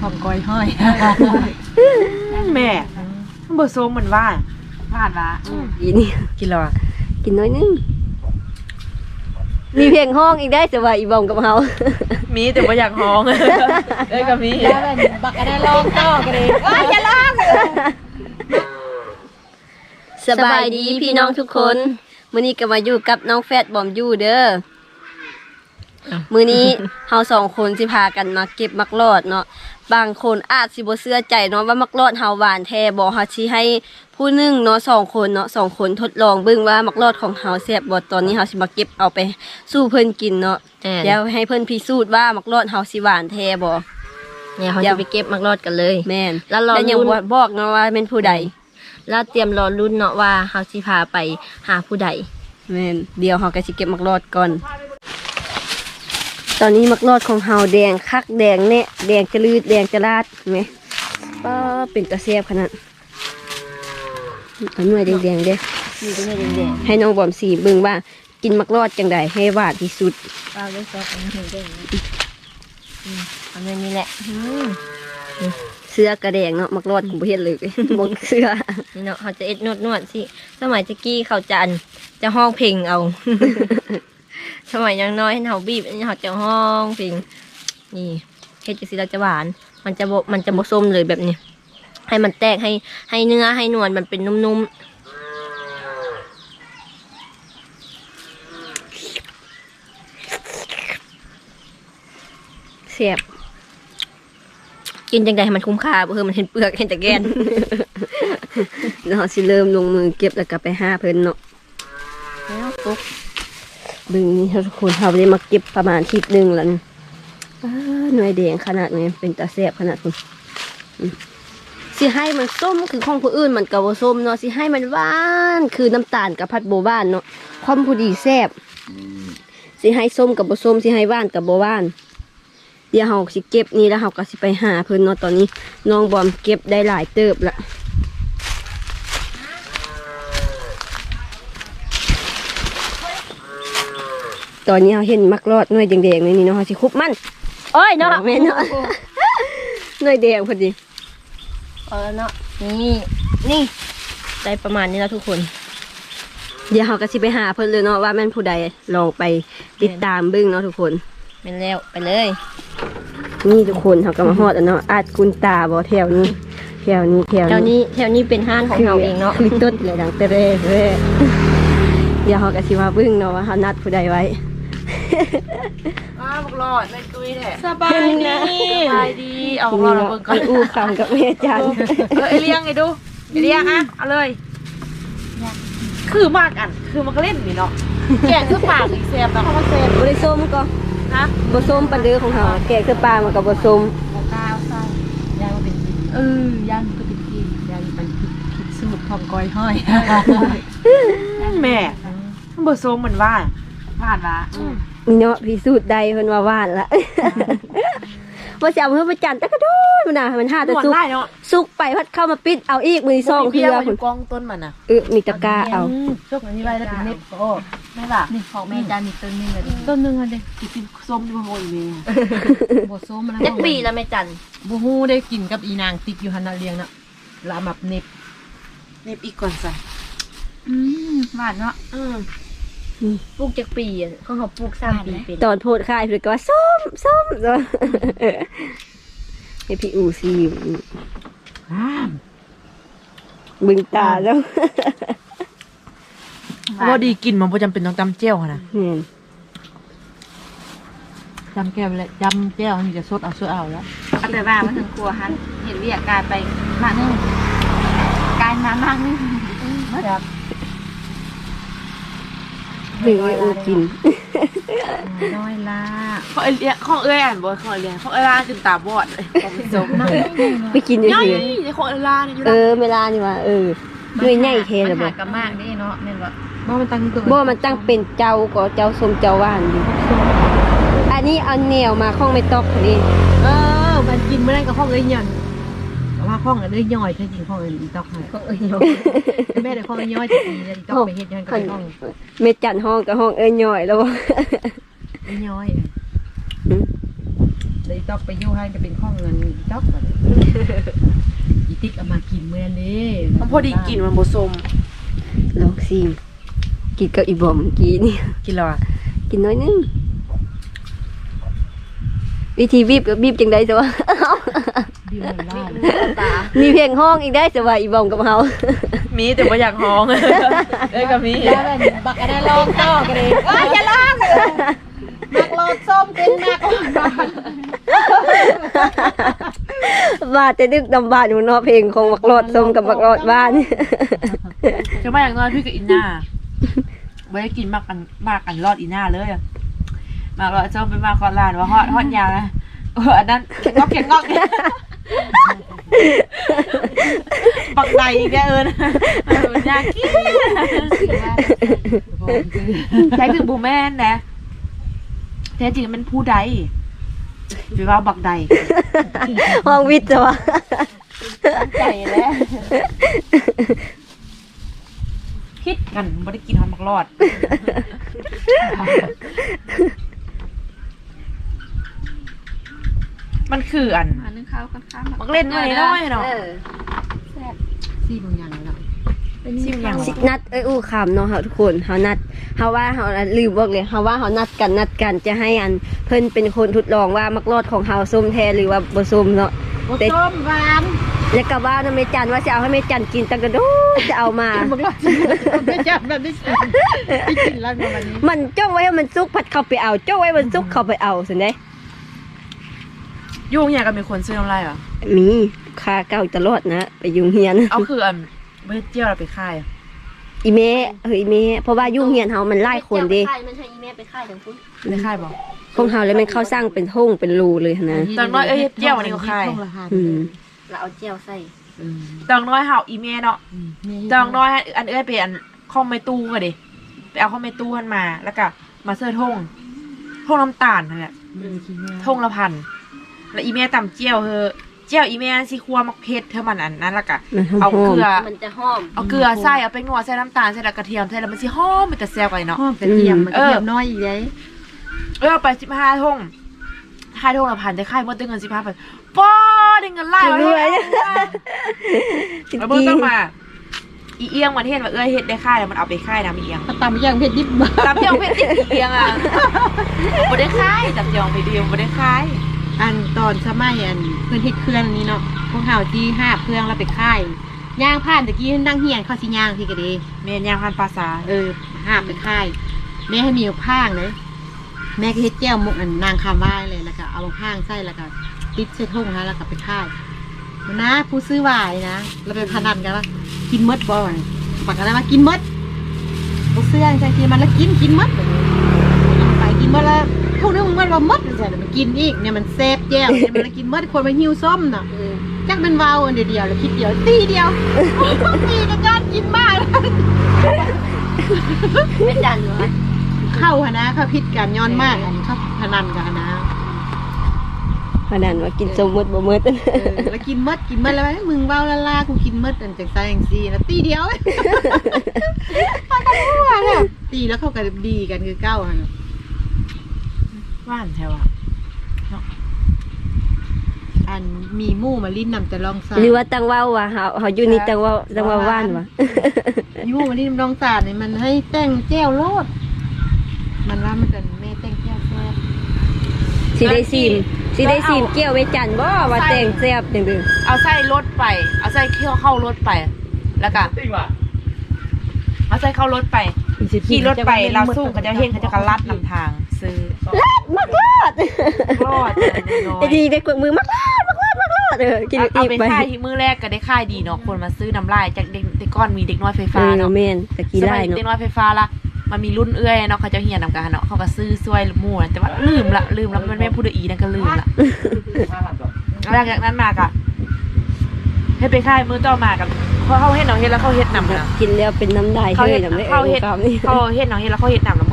ทองก้อยห้อยแม่มันบ่ส้มมันว่าผ่านละอีนี่กินแล้วอะกินน้อยนึงมีเพลงห้องอีกได้แต่ว่าอีบอมกับเฮามีแต่บ่อยากห้องเอ้ยก็มีแล้วแบบบักกระได้ลองต่อกันเลยอย่าลองสบายดีพี่น้องทุกคนมื้อนี้ก็มาอยู่กับน้องแฟดบอมอยู่เด้อมื้อนี้เฮาสองคนสิพากันมาเก็บมักรอดเนาะ บางคนอาจสิบ่เชื่อใจเนาะว่ามักรอดเฮาหวานแท้บ่เฮาสิให้ผู้หนึงเนาะสองคนเนาะสองคนทดลองเบิ่งว่ามักรอดของเฮาแซ่บบ่ตอนนี้เฮาสิมาเก็บเอาไปสู้เพิ่นกินเนาะเดี๋ยวให้เพิ่นพิสูจน์ว่ามักรอดเฮาสิหวานแท้บ่เนี่ยเขาเดี๋ยจะวไปเก็บมักรอดกันเลย แม่นแล้วรอแล้วยังลุ้นบ่บอกเนาะว่าเป็นผู้ใดแล้วเตรียมรอรุ่นเนาะว่าเฮาสิพาไปหาผู้ใดแม่นเดี๋ยวเฮาก็สิเก็บมักรอดก่อน ตอนนี้มักรอดของเฮาแดงคักแดงแน่แดงจะลืดแดงจะลาดเห็นไหมป้าเป็นตาแซ่บขนาดเอาหน่วยแดงๆเด้มีตัวนี้แดงให้น้องบอมสีเบิ่งว่ากินมักรอดจังใดให้หวานที่สุดๆป้าได้ซอกอันนี้แดงอืมอันนี้นี่แหละอืมเสื้อกระแดงเนาะมักรอดกูบ่เฮ็ดเลยหมดเสื้อนี่เนาะเขาจะเอ็ดนวดนวดๆสิสมัยตะกี้เขาจะอันจะห้องเพลงเอา สมัยยังน้อยเฮาบีบอันนี้เขาจะห้องเพลงนี่เฮ็ดจังซี่เราจะหวาน มันจะบ่มันจะบ่ส้มเลยแบบนี้ ให้มันแตกให้ให้เนื้อให้นวลมันเป็นนุ่มๆแซ่บกินจังใดให้มันคุ้มค่าบ่คือมันเห็นเปลือกเห็นแต่แกนแล้วเราสิเริ่มลงมือเก็บแล้วก็ไปหาเพิ่นเนาะแล้วตุ๊กเบึงนี่ทุกคนเราได้มาเก็บประมาณทิศหนึ่งแล้วนี่อ้าหน่วยแดงขนาดนี้เป็นตาแซ่บขนาดนี้อืมสิให้มันส้มคือของผู้อื่นมันก็บ่ส้มเนาะสิให้มันหวานคือน้ำตาลกับพัดโบหวานเนาะความพอดีแซ่บสิให้ส้มกับบ่ส้มสิให้หวานกับบ่านเดี๋ยวเฮาสิเก็บนี่แล้วเฮาก็สิไปหาเพิ่นเนาะตอนนี้น้องบอมเก็บได้หลายเติบละ ตอนนี้เราเห็นมักรอดหน่วยแดงๆในนี่เนาะเราสิคุบมันโอ้ยเนาะแม่นเนาะหน่วยแดงพอดีเอาแล้วเนาะนี่นี่ได้ประมาณนี้แล้วทุกคน เดี๋ยวเราก็สิไปหาเพิ่นเลยเนาะว่าแม่นผู้ใดลองไปติดตามเบิ่งเนาะทุกคนเป็นแล้วไปเลย นี่ทุกคนเขาก็มาฮอดแล้วเนาะอาจคุณตาบ่แถวนี้แถวนี้แถวแถวนี้แถวนี้เป็นห้านของเราเองเนาะคือต้นเลยดังเตเร่เร่เดี๋ยวเขาก็สิมาเบิ่งเนาะว่าเขานัดผู้ใดไว้ อ้าวบักรอดเลยตุ้ยแท้สบายดีสบายดีเอาบักรอดเราเบิ่งก่อนไปอู้คำกับแม่จันเออไอเลี้ยงไอ้ดูไอเลี้ยงอะเอาเลย คือมากอันคือมันก็เล่นนี่เนาะแกงคือปากอีกแซ่บแล้วเขามาแซ่บบ่ได้ส้มก็นะบ่ส้มปันเดือของเขาแกงคือปลามันก็บ่ส้มโอกาวใส่ยางเป็นเออย่างก็เป็นกินยางเป็นคิดสูตรทองก้อยห้อยแม่มันบ่ส้มมันว่าผ่านละนี่ เนาะพิสูจน์ได้เพิ่นว่าหวานละว่าสิเอาเพิ่นไปจันแต่กระโดดมันน่ะมันหาแต่หวานสุกได้เนาะสุกไปพัดเข้ามาปิดเอาอีกมือซองเพีเพื่ยออคุยู่ณกองต้นมันน่ะเออมีตะกร้าเอาช่วงนี้ไว้แล้วเป็นเน็ตโอ้ไม่ล่ะนี่ของแม่จานนี่ต้นนึงเลยดิต้นหนึงอันเดียวกินส้มที่พ่อโหยแม่บดส้มแล้วเจ็ดปีแล้วแม่จันบูฮู้ได้กินกับอีนางติ๊กอยู่ฮันนาเลียงน่ะละหมับเน็บเน็บอีกก่อนจ้ะอืมหวานเนาะอืม ปลูกเจ็ดปีอะเขาเขาปลูกสามปีเป็นตอนโพดค่ายเพิ่นก็ว่าส้มส้มส้มไอพี่อูซีบึงตาแล้วว่าดีกินมันบ่จำเป็นต้องตำเจียวค่ะนะเนี่ยจำแก้วเลยจำแก้วนี่จะสดเอาสดเอาแล้วเอาแต่ว่ามาถึงครัวฮันเห็นเวียกกลายไปมากนึงกลายมามากนึงครับ ถึงไออูกินน้อยละของไอเลี้ยงของเอ้ยอ่านบ่ของไอเลี้ยงของไอลาจนตาบอดเลยของมันส้มไปกินเฉย่อยยในของไอลาเนี่ยอยู่ๆเอแล้วอเวลานี่ว่าเออด้วยใหญ่เทเลยมับ่นหากับมากนี่เนาะแม่นว่าบ่มันตั้งตัวบ่มันตั้งเป็นเจ้าก็เจ้าสมเจ้าหวานอยู่อันนี้เอาแนวมาข้องไม่ตอกนี่เออมันกินไม่ได้กับห้องเอ้ยหยัน แต่ว่าห้องเอ้ยย่อยถ้าจริงห้องเอ้ยตอกให้เขาเอ้ยโยแม่ได้ห้องเอ้ยย่อยจะดีเลยตอกไปเฮ็ดยันกับห้องเม็ดจันห้องกับห้องเอ้ยย่อยแล้วบ่เอ้ยย่อยกเลยตอกไปอยู่ให้ก็เป็นข้องเงินตอกบัดนี้อีติ๊กเอามากินเมื่อนี้มันพอดีกินมันบ่ส้มลองซิมกินกับอีบอมเมื่อกี้นี่กินแล้วอะกินน้อยนึงวิธีบีบกับบีบจังไดจ้ะวะ ดิวมันล่ามีเพลงห้องอีกได้จ้ะว่าอีบอมกับเฮามีแต่ว่าอยากฮ้อง เอ้ยก็มีแล้วแบบบักอะไรลองต่อกันเลยว่าจะลองมักโลดส้มเป็นมากว่าแต่ดึกดำบานอยู่เนาะเพลงของบักรอดส้มกับบักรอดบ้าน จะมาอย่างน้อยพี่กับอินน่าไม่ได้กินมากกันมากกันรอดอินน่าเลยอะมากรอดส้มเป็นมากคอลานว่าฮอดฮอดยางนะเอออันนั้นเข็งงอกเข็งงอกเนี่ย ปักใดอีกแล้วเอิญเออยากกินใช้คือบูแมนนะแท้จริงมันผู้ใดหรือว่าบักใดห้องวิทย์จ้ะวะใจแล้วคิดกันไม่ได้กินฮอนมักรอดมันคืออันอันนึง ข้าวกันข้ามมักเล่นมาน้อยๆเนาะซี่บางอย่างแล้วชิมอย่างสินัดเอ้ยอู้คำเนาะเฮาทุกคนเฮานัดเฮาว่าเฮาลืมบอกเลยเฮาว่าเฮานัดกันนัดกันจะให้อันเพิ่นเป็นคนทดลองว่ามักรอดของเฮาส้มแท้หรือว่าบ่ส้มเนาะแต่ส้มหวานแล้วก็ว่านะแม่จันว่าจะเอาให้แม่จันกินตั้งแต่โดดจะเอามาบักโลดไม่จับแบบนี้ที่กินแล้วในวันนี้มันจ้องไว้ให้มันสุกผัดเข้าไปเอา จ้องไว้มันสุกเข้าไปเอาสินได้ ยุ่งอย่างกับมีคนซื้อน้ำลายเหรอมีค่าเก่าตลอดนะไปยุงเฮียนเอาคืออันไม่เจียวเราไปค่ายอะอีเมเฮ้ยอีเมเพราะว่ายุงเฮียนเฮามันไล่คนเดิมันให้อีแม่ไปค่ายทั้งคุณได้ค่ายบอกของเฮาแล้วมันเข้าสร้างเป็นทุ่งเป็นรูเลยนะตอนน้อยเอ้ยเจียววันนี้ก็ค่ายอืมเราเอาเจียวใส่ตอนน้อยเห่าอีเมลเนาะตอนน้อยอันเอ้ยไปอันข้องไม่ตู้ก็ดิไปเอาข้องไม่ตู้กันมาแล้วก็มาเสื้อทงทงน้ำตาลนั่นแหละทงละพัน แล้วอีเมลตำเจียวเฮอเจียวอีเมลสิครัวมักเพชรเธอมันอันนั้นและกะมันหอมเอาเกลือมันจะหอมเอาเกลือใส่เอาไปงวใส่น้ำตาลใส่แล้วกระเทียมใส่แล้วมันสิหอมมันจะแซ่บไปเนาะหอมกระเทียมมันกระเทียมน้อยอีกเลยเออเอาไปสิบห้าทงห้าทงละพันได้ค่ายหมดได้เงินสิบห้าพันป้อได้เงินไล่รวยจริงแล้วเบิ่งต้องมาอีเอียงมันเห็นว่าเอ้ยเฮ็ดได้ค่ายแล้วมันเอาไปค่ายนะมีเอียงตำอย่างเผ็ดดิบตำเจียวเพชรติดอีเอียงอะบ่ได้ค่ายตำเจียวเพชรเดียวบ่ได้ค่าย อันตอนสมัยอันเพื่อนเฮ็ดเครื่องนี้เนาะพวกเฮาที่ห้าเครื่องแล้วไปค่ายย่างผ่านตะกี้นั่งเฮียนเข้าสิย่างที่กะเดเมนยางพันภาษาเออห้าไปค่ายแม่ให้มีพางเลยแม่ก็เฮ็ดแก้วมุกอันนางคำไหว้เลยแล้วก็เอาพางใส่แล้วก็ติดใส่ทุ่งนะแล้วก็ไปค่ายนะผู้ซื้อวายนะเราไปพนันกันว่ากินมดบ่วะปักอะไรมากินมดผู้ซื้อใช่กินมันแล้วกินกินมดเอาไปกินมดแล้ว พวกนึงมันว่ามดใช่มันกินอีกเนี่ยมันแซ่บแก้วเนี่ยมันแล้วกินมดคนมาหิวส้มเนาะจักเป็นวาวอันเดียวแล้วคิดเดียวตีเดียวตีกันยอดกินมากไม่จันวะเข้าหนนะเขาพิษกันย้อนมากอันนี้เขาพนันกันหนนะขนาดว่ากินสมมติบ่หมดเออแล้วกินมดกินมดแล้วไอ้มึงเบ้าละลากูกินมดอันจากไซแองซีนะตีเดียวพอกันหัวเนี่ยตีแล้วเขาก็ดีกันคือเก้าอัน ว่านแถวอะอันมีหมู่มาลิ้นนำจะลองซาหรือว่าตั้งเว่าว่าเฮาเฮาอยู่นี่ตั้งเว่าตั้งเว่าว่านวะมีหมู่มาลิ้นนำลองซาเนี่ยมันให้แต่งแก้วโลด มันว่ามันจะแม่แต่งแก้วแซ่บสิได้ซีมสิได้ซีมเกี่ยวไว้จันบ่ว่าแต่งแซ่บจังเด้อเอาใส่รถไป เอาใส่เข้าเข้ารถไป แล้วก็เอาใส่เข้ารถไป ขี่รถไปเราสู้เขาจะเฮงเขาจะกระลัดนำทางซื้อ มักรอดรอดน้อยไอ้ดีได้กดมือมักรอดมักรอดมักรอดเออกินเอาเอาอีกไปไปค่ายที่มือแรกก็ได้ค่ายดีเนาะคนมาซื้อน้ำลายจากเด็กเด็กก้อนมีเด็กน้อยไฟเอฟ้าอเนาะแม่นตะกี้สได้มัยเนาะเด็กน้อยไฟฟ้าละมันมีรุ่นเอื้อยเนาะเขาจะเฮียนนำกันเนาะเขาก็ซื้อซวยหมู่นะแต่ว่าลืมละลืมแล้วมันไม่พูดอีนั่นก็ลืมละแล้วจากนั้นมากะให้ไปค่ายมือต่อมากับเขาเขาเฮ็ดเนาะเฮ็ดแล้วเขาเฮ็ดนำนะกินแล้วเป็นน้ำลายเขาเฮ้เฮ็ยดจำได้เขาเฮ็ดคำนี้เขาเฮ็ดเนาะเฮ็ดแล้วเขาเฮ็ดนำแล้ว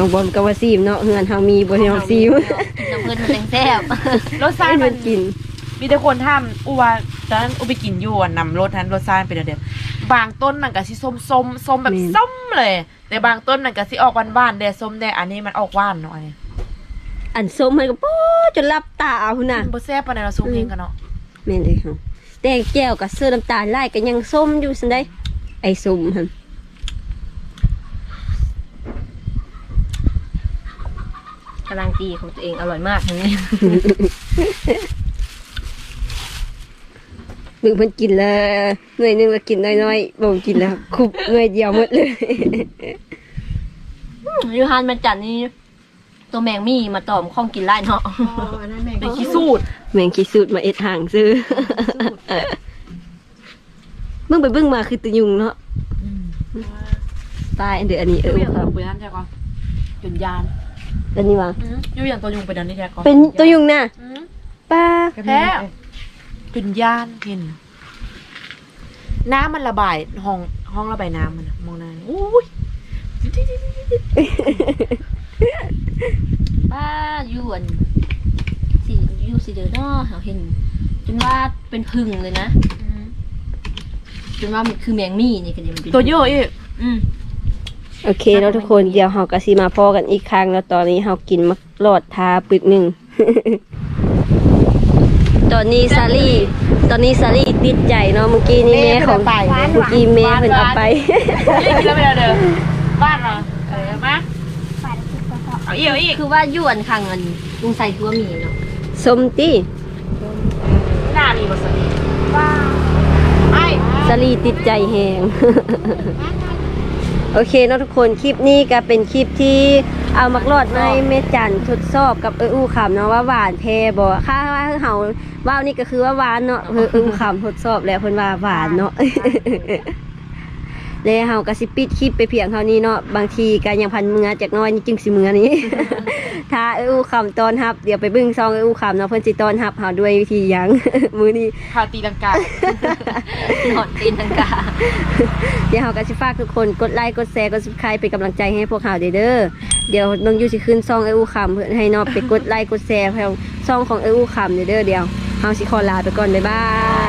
น้องบอมก็ว่าซีมเนาะเฮือนเฮามีบ่ให้น้องซีมกินน้ำเพิ่นมันแดงแซ่บรถทรายให้มัมันนกิน มีแต่คนทำอูว่าตอนนั้นอูไปกินอยู่อะนำรถนั้นรถทรายไปเดี๋ยวเดี๋ยวบางต้นมันก็สิส้มส้มส้มแบบแม่นส้มเลย แต่บางต้นมันก็สิออกหวานๆแต่ส้มแต่อันนี้มันออกหวานหน่อยอันส้มมันก็ป๊อจนรับตาพุ่นน่ะบ่แซ่บปานใดเราะส้มเองกันเนาะแม่นเลยค่ะแดงแก้วกับเสื้อน้ำตาลไล่ก็ยังส้มอยู่สันได้ไอ้ส้มหั่น กำลังตีของตัวเองอร่อยมากทั้งนี้ มึงเพิ่นกินแล้วหน่วยหนึงแล้วกินน้อยๆบ่กินแล้วคุบหน่วยเดียวหมดเลย ยูฮานมันจัดนี่ตัวแมงมี่มาตอมข้องกินไล่เนาะอ๋ออันนั้นแม่งเป็นขี้สูตรแม่งขี้สูตรมาเอ็ดห่างซื้อมึงไปเบิ่งมาคือตะยุงเนาะตายอันเดี๋ยวอันนี้เอเออออย่างคตัรัวบยุงไปนั่นใช่ก่อนจนยาน อันนี้วะอยู่อย่างตัวยุงไปนั่นนี่แท้ก่อนเป็นตัวยุงน่ะอืมป้าแท้จนยานเห็น น้ำมันระบายห้องห้องระบายน้ำมันน่ะมองหน้าอุ้ยป้ายวนสียูสีเดอร์เนาะเราเห็นจนว่าเป็นพึ่งเลยนะจนว่ามันคือแมงมี่นี่ก็จะมันเป็นตัวเยอะอีกอืม โอเคเนาะทุกคนเดี๋ยวเฮาก็สิมาพอกันอีกครั้งแล้วตอนนี้เฮากินมักหลอดทาปึกหนึ่ง ตอนนี้ซาลี่ ตอนนี้ซาลี่ติดใจเนาะเมื่อกี้นี่แม่ของไปเมื่อกี้แม่เพิ่นเอาไปนี่กินแล้วไปแล้วเด้อบ้านเหรอเออมาเอาอีกเอาอีกคือว่าย้วนขังเงินลุงใส่คือว่ามีเนาะสมติหน้ามีบทสนีว้าวไอ้ซาลี่ติดใจแฮง โอเคเนาะทุกคนคลิปนี้ก็เป็นคลิปที่เอามักรอดในเมจันทดสอบกับเอออู้ขำเนาะว่าหวานแท้บ่ค่าว่าเฮาว่าวนี่ก็คือว่าหวานเนาะเอออู้ขำทดสอบแล้วเพิ่นว่าหวานเนาะ แล้วเฮาก็สิปิดคลิปไปเพียงเท่านี้เนาะบางทีก็ยังพันเมือจากน้อยนี่จึงสิเมือนี้ ถ้าเอออู้ขำตอนรับ เดี๋ยวไปเบิ่งซองเอออู้ขำเนาะเพิ่นสิตอนรับเฮาด้วยวิธีหยัง มื้อนี้พาตีลังกาหนอนตีนทังกาเดี๋ยวเราก็จะฝากทุกคนกดไลค์กดแชร์กด subscribe เป็นกำลังใจให้พวกเราเด้อเด้อเดี๋ยวน้องยูสิขึ้นซองเออูคำเพื่อให้น้องไปกดไลค์กดแชร์ให้ซองของเออูคำเด้อเด้อเดี๋ยวเราสิขอลาไปก่อนบ๊ายบาย